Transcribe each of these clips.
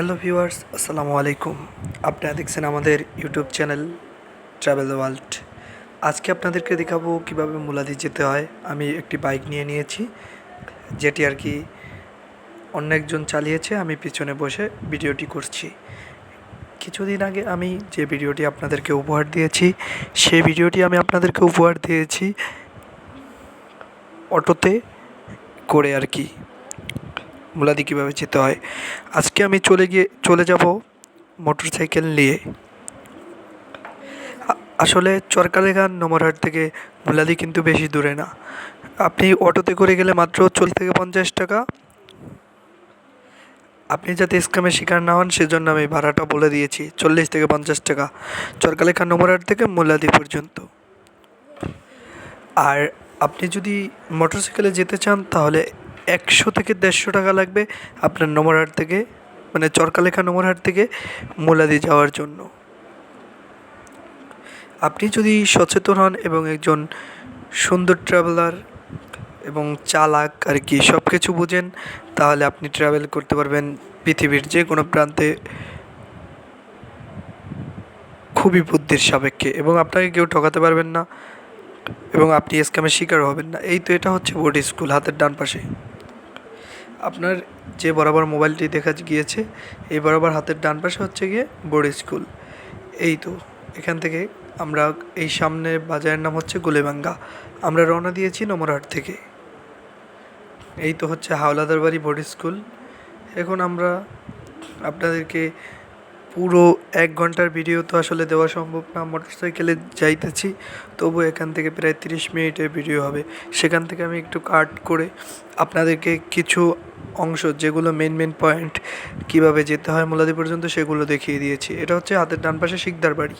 Hello viewers, আসসালামু আলাইকুম। আপনারা দেখছেন আমাদের ইউটিউব চ্যানেল ট্রাভেল ওয়ার্ল্ড আজকে আপনাদেরকে দেখাবো কীভাবে মুলাদি যেতে হয়। আমি একটি বাইক নিয়ে নিয়েছি, যেটি আর কি অন্য একজন চালিয়েছে, আমি পিছনে বসে ভিডিওটি করছি। কিছুদিন আগে আমি যে ভিডিওটি আপনাদেরকে উপহার দিয়েছি, সেই ভিডিওটি আমি আপনাদেরকে উপহার দিয়েছি অটোতে করে আর কি। মুলাদি কীভাবে যেতে হয়। আজকে আমি চলে গিয়ে, চলে যাব মোটর সাইকেল নিয়ে আসলে চরকালেখান নমরহাট থেকে মুলাদি কিন্তু বেশি দূরে না। আপনি অটোতে করে গেলে মাত্র চল্লিশ থেকে পঞ্চাশ টাকা। আপনি যাতে স্ক্যামের শিকার না হন, সেজন্য আমি ভাড়াটা বলে দিয়েছি, চল্লিশ থেকে পঞ্চাশ টাকা চরকালেখান নমরহাট থেকে মুলাদি পর্যন্ত। আর আপনি যদি মোটরসাইকেলে যেতে চান, তাহলে একশো থেকে দেড়শো টাকা লাগবে আপনার নমরহাট থেকে মানে চরকালেখা নমরহাট থেকে মোলাদি যাওয়ার জন্য। আপনি যদি সচেতন হন এবং একজন সুন্দর ট্রাভেলার এবং চালাক আর কি সব কিছু বুঝেন, তাহলে আপনি ট্রাভেল করতে পারবেন পৃথিবীর যে কোনো প্রান্তে খুবই বুদ্ধির সাপেক্ষে এবং আপনাকে কেউ ঠকাতে পারবেন না এবং আপনি স্ক্যামের শিকার হবেন না। এই তো এটা হচ্ছে বোর্ড স্কুল হাতের ডান পাশে। আপনার যে বরাবর মোবাইলটি দেখা গিয়েছে, এই বরাবর হাতের ডান পাশে হচ্ছে গিয়ে বোর্ড স্কুল এই তো, এখান থেকে আমরা এই সামনে বাজারের নাম হচ্ছে গুলেবাঙ্গা। আমরা রওনা দিয়েছি নমরহাট থেকে। এই তো হচ্ছে হাওলাদার বাড়ি বোর্ড স্কুল এখন আমরা আপনাদেরকে পুরো এক ঘণ্টার ভিডিও তো আসলে দেওয়া সম্ভব না। মোটরসাইকেলে যাইতেছি তবু এখান থেকে প্রায় তিরিশ মিনিটের ভিডিও হবে। সেখান থেকে আমি একটু কাট করে আপনাদেরকে কিছু অংশ, যেগুলো মেন মেন পয়েন্ট কীভাবে যেতে হয় মোলাদি পর্যন্ত, সেগুলো দেখিয়ে দিয়েছি। এটা হচ্ছে হাতের ডান পাশে শিকদার বাড়ি।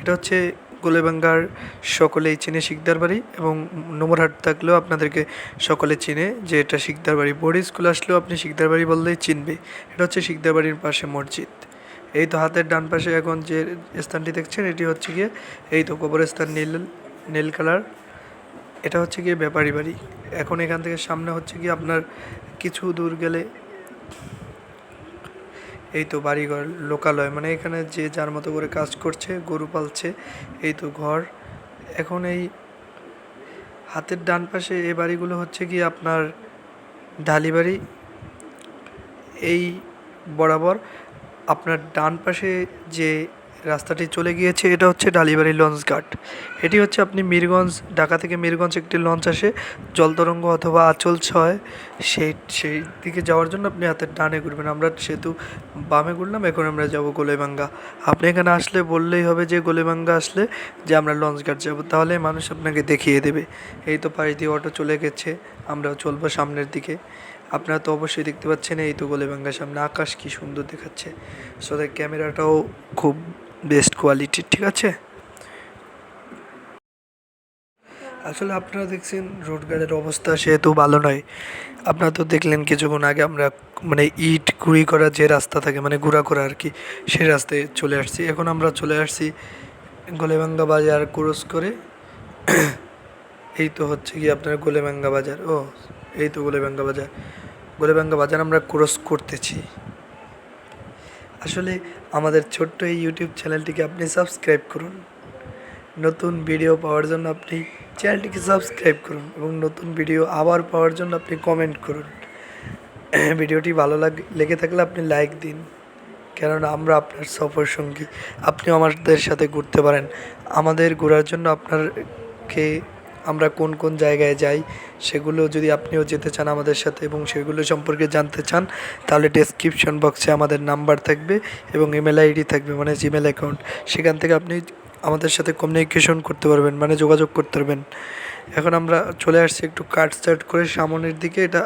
এটা হচ্ছে গোলেবাঙ্গার সকলেই চেনে শিকদার বাড়ি এবং নোমরহাট থাকলেও আপনাদেরকে সকলে চিনে যে এটা শিকদার বাড়ি। বোর্ড স্কুল আসলেও আপনি শিকদার বাড়ি বললেই চিনবে। এটা হচ্ছে শিকদার বাড়ির পাশে মসজিদ। এই তো হাতের ডান পাশে এখন যে স্থানটি দেখছেন, এটি হচ্ছে গিয়ে এই তো কবরস্থান নীল নীল কালার। এটা হচ্ছে গিয়ে ব্যাপারী বাড়ি। এখন এখান থেকে সামনে হচ্ছে গিয়ে আপনার কিছু দূর গেলে এই তো বাড়িঘর, লোকালয়। মানে এখানে যে যার মতো করে কাজ করছে, গরু পালছে, এই তো ঘর। এখন এই হাতের ডান পাশে এই বাড়িগুলো হচ্ছে গিয়ে আপনার ঢালি বাড়ি। এই বরাবর আপনার ডান পাশে যে রাস্তাটি চলে গিয়েছে, এটা হচ্ছে ডালিবাড়ি লঞ্চ ঘাট। এটি হচ্ছে আপনি মিরগঞ্জ, ঢাকা থেকে মিরগঞ্জ একটি লঞ্চ আসে, জলতরঙ্গ অথবা আচল ছয়। সেই সেই দিকে যাওয়ার জন্য আপনি হাতের ডানে ঘুরবেন। আমরা সেতু বামে ঘুরলাম, এখন আমরা যাব গোলেবাঙ্গা। আপনি এখানে আসলে বললেই হবে যে গোলেবাঙ্গা আসলে যে আমরা লঞ্চ ঘাট যাব, তাহলে মানুষ আপনাকে দেখিয়ে দেবে। এই তো পাড়ি দিয়ে অটো চলে গেছে, আমরাও চলবো সামনের দিকে। আপনারা তো অবশ্যই দেখতে পাচ্ছেন এই তো গোলেবাঙ্গার সামনে আকাশ কি সুন্দর দেখাচ্ছে। সো ক্যামেরাটাও খুব বেস্ট কোয়ালিটির ঠিক আছে? আসলে আপনারা দেখছেন রোড গার্ডের অবস্থা সেহেতু ভালো নয়। আপনারা তো দেখলেন কিছুক্ষণ আগে আমরা মানে ইট গুঁড়ি করা যে রাস্তা থাকে মানে গুঁড়া করা আর কি, সেই রাস্তায় চলে আসছি। এখন আমরা চলে আসছি গোলেবাঙ্গা বাজার ক্রস করে। এই তো হচ্ছে কি আপনার গোলেবাঙ্গা বাজার। ও এই তো গোলেবাঙ্গা বাজার। গোলেবাঙ্গা বাজার আমরা ক্রস করতেছি। আসলে আমাদের ছোট্ট এই ইউটিউব চ্যানেলটিকে আপনি সাবস্ক্রাইব করুন। নতুন ভিডিও পাওয়ার জন্য আপনি চ্যানেলটিকে সাবস্ক্রাইব করুন এবং নতুন ভিডিও আবার পাওয়ার জন্য আপনি কমেন্ট করুন। ভিডিওটি ভালো লাগ, লেগে থাকলে আপনি লাইক দিন। কেননা আমরা আপনার সফর সঙ্গী। আপনিও আমাদের সাথে ঘুরতে পারেন। আমাদের ঘোরার জন্য আপনারকে আমরা কোন কোন জায়গায় যাই, সেগুলো যদি আপনিও যেতে চান আমাদের সাথে এবং সেগুলো সম্পর্কে জানতে চান, তাহলে ডেসক্রিপশন বক্সে আমাদের নাম্বার থাকবে এবং ইমেল আইডি থাকবে মানে জিমেল অ্যাকাউন্ট সেখান থেকে আপনি আমাদের সাথে কমিউনিকেশন করতে পারবেন মানে যোগাযোগ করতে পারবেন। এখন আমরা চলে আসছি একটু কাট স্টার্ট করে সামনের দিকে। এটা,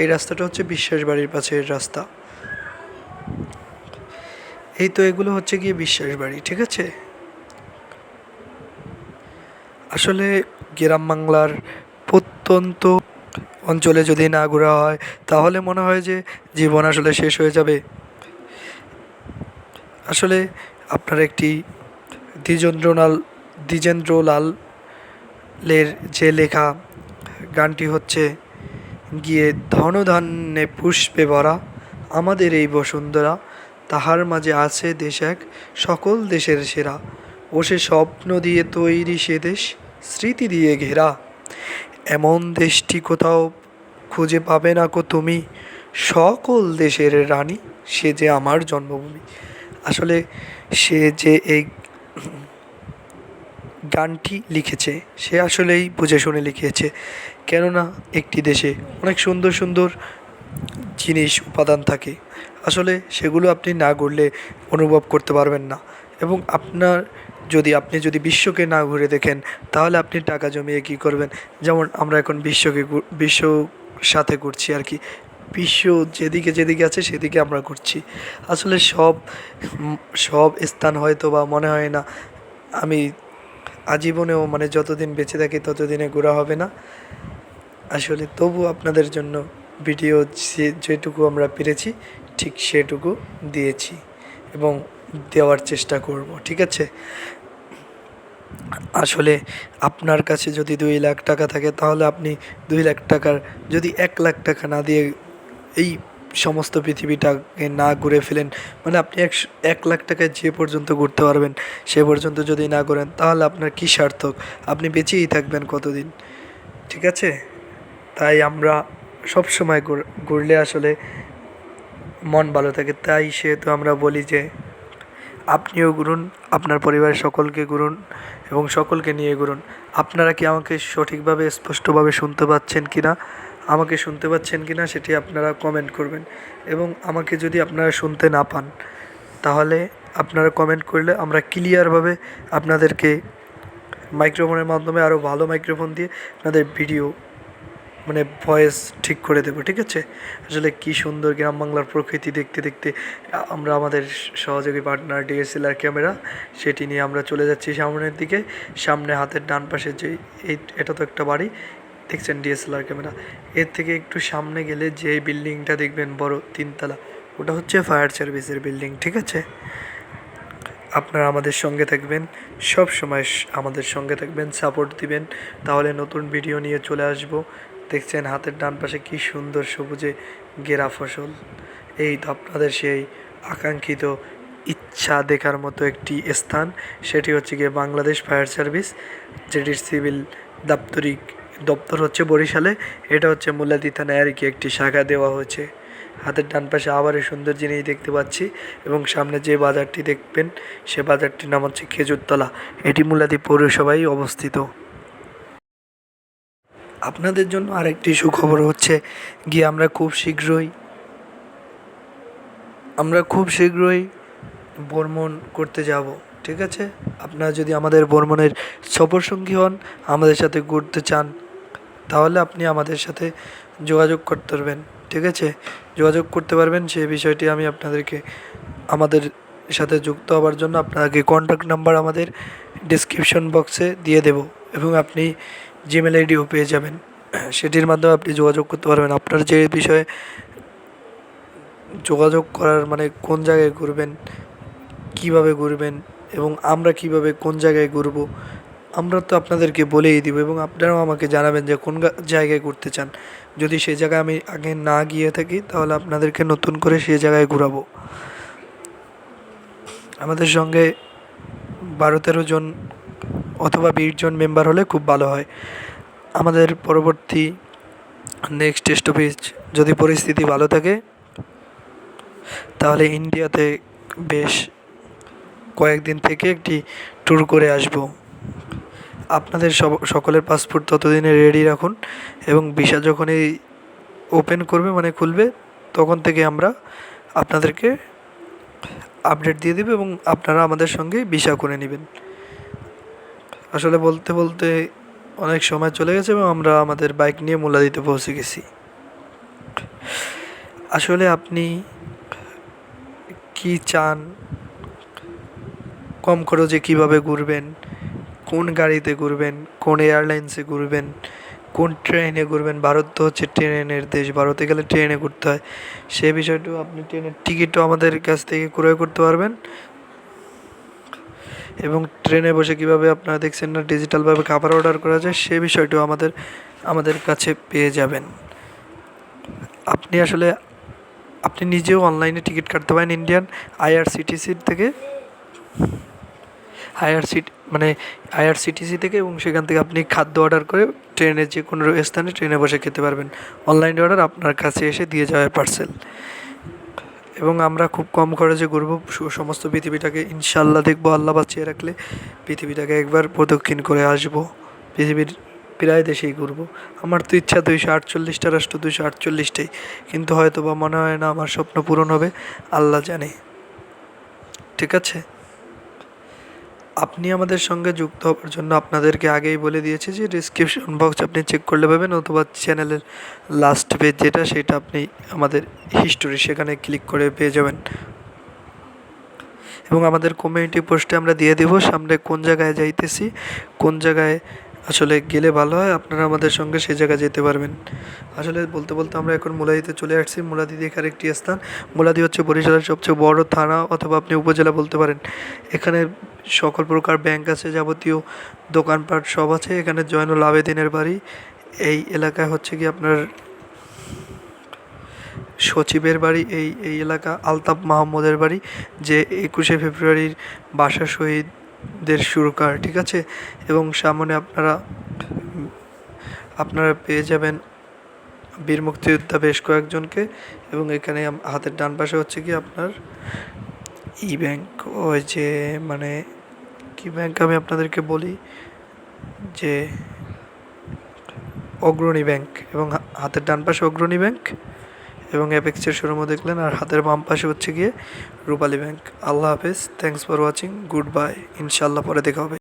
এই রাস্তাটা হচ্ছে বিশ্বাস বাড়ির পাশে এর রাস্তা। এই তো এগুলো হচ্ছে গিয়ে বিশ্বাস বাড়ি, ঠিক আছে? আসলে গ্রাম বাংলার প্রত্যন্ত অঞ্চলে যদি না ঘোরা হয়, তাহলে মনে হয় যে জীবন আসলে শেষ হয়ে যাবে। আসলে আপনার একটি দ্বিজেন্দ্রলাল দ্বিজেন্দ্রলালের যে লেখা, গানটি হচ্ছে, গিয়ে ধনধান্যে পুষ্পে ভরা আমাদের এই বসুন্ধরা, তাহার মাঝে আছে দেশ এক, সকল দেশের সেরা। ও সে স্বপ্ন দিয়ে তৈরি সে দেশ স্মৃতি দিয়ে ঘেরা। এমন দেশটি কোথাও খুঁজে পাবে না কো তুমি। সকল দেশের রানী, সে যে আমার জন্মভূমি। আসলে সে যে এই গানটি লিখেছে, সে আসলেই বুঝে শুনে লিখেছে। কেননা একটি দেশে অনেক সুন্দর সুন্দর জিনিস উপাদান থাকে। আসলে সেগুলো আপনি না ঘুরলে অনুভব করতে পারবেন না। এবং আপনার যদি আপনি যদি বিশ্বকে না ঘুরে দেখেন, তাহলে আপনি টাকা জমিয়ে কী করবেন? যেমন আমরা এখন বিশ্বকে বিশ্ব সাথে ঘুরছি আর কি। বিশ্ব যেদিকে যেদিকে আছে, সেদিকে আমরা ঘুরছি। আসলে সব সব স্থান হয়তো বা মনে হয় না, আমি আজীবনেও মানে যতদিন বেঁচে থাকি ততদিনে ঘোরা হবে না। আসলে তবু আপনাদের জন্য ভিডিও যে, যেটুকু আমরা পেরেছি, ঠিক সেটুকু দিয়েছি। এবং দেওয়ার চেষ্টা করব, ঠিক আছে? আসলে আপনার কাছে যদি দুই লাখ টাকা থাকে, তাহলে আপনি দুই লাখ টাকার, যদি এক লাখ টাকা না দিয়ে এই সমস্ত পৃথিবীটাকে না ঘুরে ফেলেন মানে আপনি এক এক লাখ টাকায় যে পর্যন্ত ঘুরতে পারবেন, সে পর্যন্ত যদি না করেন তাহলে আপনার কী সার্থক? আপনি বেঁচেই থাকবেন কতদিন, ঠিক আছে? তাই আমরা সব সময় ঘুরলে আসলে মন ভালো থাকে। তাই সেহেতু আমরা বলি যে আপনিও ঘুরুন, আপনার পরিবারের সকলকে ঘুরুন এবং সকলকে নিয়ে ঘুরুন। আপনারা কি আমাকে সঠিকভাবে, স্পষ্টভাবে শুনতে পাচ্ছেন কি না আমাকে শুনতে পাচ্ছেন কি না সেটি আপনারা কমেন্ট করবেন এবং আমাকে যদি আপনারা শুনতে না পান, তাহলে আপনারা কমেন্ট করলে আমরা ক্লিয়ারভাবে আপনাদেরকে মাইক্রোফোনের মাধ্যমে আরও ভালো মাইক্রোফোন দিয়ে আপনাদের ভিডিও মানে ভয়েস ঠিক করে দেবো, ঠিক আছে? আসলে কি সুন্দর গ্রাম বাংলার প্রকৃতি দেখতে দেখতে আমরা আমাদের সহযোগী পার্টনার ডিএসএলআর ক্যামেরা সেটি নিয়ে আমরা চলে যাচ্ছি সামনের দিকে। সামনে হাতের ডান পাশে যে এই, এটা তো একটা বাড়ি, দেখছেন ডিএসএলআর ক্যামেরা এর থেকে একটু সামনে গেলে যে বিল্ডিংটা দেখবেন, বড় তিনতলা, ওটা হচ্ছে ফায়ার সার্ভিসের বিল্ডিং ঠিক আছে? আপনারা আমাদের সঙ্গে থাকবেন সব সময় আমাদের সঙ্গে থাকবেন সাপোর্ট দিবেন। তাহলে নতুন ভিডিও নিয়ে চলে আসব। দেখছেন হাতের ডান পাশে কি সুন্দর সবুজে গেরা ফসল। এই তো আপনাদের সেই আকাঙ্ক্ষিত ইচ্ছা দেখার মতো একটি স্থান। সেটি হচ্ছে গিয়ে বাংলাদেশ ফায়ার সার্ভিস যেটির সিভিল দাপ্তরিক দপ্তর হচ্ছে বরিশালে। এটা হচ্ছে মুলাদি থানায় আর কি একটি শাখা দেওয়া হয়েছে। হাতের ডান পাশে আবার এই সুন্দর জিনিস দেখতে পাচ্ছি এবং সামনে যে বাজারটি দেখবেন, সে বাজারটির নাম হচ্ছে খেজুরতলা। এটি মুলাদি পৌরসভায় অবস্থিত। আপনাদের জন্য আরেকটি সুখবর হচ্ছে, গিয়ে আমরা খুব শীঘ্রই, আমরা খুব শীঘ্রই ভ্রমণ করতে যাব, ঠিক আছে? আপনারা যদি আমাদের ভ্রমণের সফরসঙ্গী হন, আমাদের সাথে ঘুরতে চান, তাহলে আপনি আমাদের সাথে যোগাযোগ করতে পারবেন, ঠিক আছে? যোগাযোগ করতে পারবেন, সেই বিষয়টি আমি আপনাদেরকে, আমাদের সাথে যুক্ত হওয়ার জন্য আপনাকে কন্ট্যাক্ট নাম্বার আমাদের ডিসক্রিপশন বক্সে দিয়ে দেব, এবং আপনি জিমেল আইডিও পেয়ে যাবেন। সেটির মাধ্যমে আপনি যোগাযোগ করতে পারবেন। আপনার যে বিষয়ে যোগাযোগ করার মানে কোন জায়গায় ঘুরবেন, কীভাবে ঘুরবেন এবং আমরা কীভাবে কোন জায়গায় ঘুরবো, আমরা তো আপনাদেরকে বলেই দিব এবং আপনারাও আমাকে জানাবেন যে কোন জায়গায় ঘুরতে চান। যদি সে জায়গায় আমি আগে না গিয়ে থাকি, তাহলে আপনাদেরকে নতুন করে সে জায়গায় ঘুরাবো। আমাদের সঙ্গে বারো তেরো জন অথবা বিশ জন মেম্বার হলে খুব ভালো হয়। আমাদের পরবর্তী নেক্সট স্টপেজ যদি পরিস্থিতি ভালো থাকে, তাহলে ইন্ডিয়াতে বেশ কয়েকদিন থেকে একটি ট্যুর করে আসব। আপনাদের সব, সকলের পাসপোর্ট ততদিনে রেডি রাখুন এবং ভিসা যখনই ওপেন করবে মানে খুলবে, তখন থেকে আমরা আপনাদেরকে আপডেট দিয়ে দেবে এবং আপনারা আমাদের সঙ্গে ভিসা করে নেবেন। আসলে বলতে বলতে অনেক সময় চলে গেছে এবং আমরা আমাদের বাইক নিয়ে মোলাদিতে পৌঁছে গেছি। আসলে আপনি কি চান? কম খরচে কীভাবে ঘুরবেন? কোন গাড়িতে ঘুরবেন? কোন এয়ারলাইন্সে ঘুরবেন? কোন ট্রেনে ঘুরবেন? ভারত তো হচ্ছে ট্রেনের দেশ। ভারতে গেলে ট্রেনে ঘুরতে হয়। সেই বিষয়টাও আপনি ট্রেনের টিকিটও আমাদের কাছ থেকে ক্রয় করতে পারবেন। এবং ট্রেনে বসে কীভাবে আপনারা দেখছেন না ডিজিটালভাবে খাবার অর্ডার করা যায়, সে বিষয়টিও আমাদের আমাদের কাছে পেয়ে যাবেন। আপনি আসলে, আপনি নিজেও অনলাইনে টিকিট কাটতে পারেন ইন্ডিয়ান আইআরসিটিসির থেকে। আইআরসিটি মানে আইআরসিটিসি থেকে এবং সেখান থেকে আপনি খাদ্য অর্ডার করে ট্রেনের যে কোনো স্থানে ট্রেনে বসে খেতে পারবেন। অনলাইন অর্ডার আপনার কাছে এসে দিয়ে যাবে পার্সেল। এবং আমরা খুব কম খরচে ঘুরবো। সমস্ত পৃথিবীটাকে ইনশাল্লাহ দেখব, আল্লাহ বাঁচিয়ে রাখলে পৃথিবীটাকে একবার প্রদক্ষিণ করে আসব। পৃথিবীর প্রায় দেশেই ঘুরবো। আমার তো ইচ্ছা দুইশো আটচল্লিশটা রাষ্ট্র, দুইশো আটচল্লিশটাই। কিন্তু হয়তো বা মনে হয় না, আমার স্বপ্ন পূরণ হবে, আল্লাহ জানে। ঠিক আছে? আপনি আমাদের সঙ্গে যুক্ত হওয়ার জন্য আপনাদেরকে আগেই বলে দিয়েছি যে ডিসক্রিপশন বক্স আপনি চেক করলে পাবেন অথবা চ্যানেলের লাস্ট পেজ যেটা, সেটা আপনি আমাদের হিস্টোরি সেখানে ক্লিক করে পেয়ে যাবেন। এবং আমাদের কমিউনিটি পোস্টে আমরা দিয়ে দেব সামনে কোন জায়গায় যাইতেছি, কোন জায়গায় আসলে গেলে ভালো হয়, আপনারা আমাদের সঙ্গে সে জায়গায় যেতে পারবেন। আসলে বলতে বলতে আমরা এখন মোলাদিতে চলে আসছি, মুলাদি দেখার একটি স্থান। মোলাদি হচ্ছে বরিশালের সবচেয়ে বড় থানা অথবা আপনি উপজেলা বলতে পারেন। এখানে সকল প্রকার ব্যাংক আছে যাবতীয়, দোকানপাট সব আছে। এখানে জয়নুল আবেদিনের বাড়ি। এই এলাকায় হচ্ছে কি আপনার সচিবের বাড়ি, এই এই এলাকা আলতাফ মাহমুদের বাড়ি, যে একুশে ফেব্রুয়ারির বাসা শহীদদের সুরকার, ঠিক আছে? এবং সামনে আপনারা আপনারা পেয়ে যাবেন বীর মুক্তিযোদ্ধা বেশ কয়েকজনকে এবং এখানে হাতের ডান পাশে হচ্ছে কি আপনার ই ব্যাংক, ওই যে মানে কি ব্যাংক আমি আপনাদেরকে বলি? যে অগ্রণী ব্যাংক এবং হাতের ডান পাশে অগ্রণী ব্যাংক এবং অ্যাপেক্সের শোরুমও দেখলেন। আর হাতের বাম পাশে হচ্ছে গিয়ে রূপালী ব্যাংক আল্লাহ হাফেজ। Thanks for watching good bye ইনশাল্লাহ পরে দেখা হবে।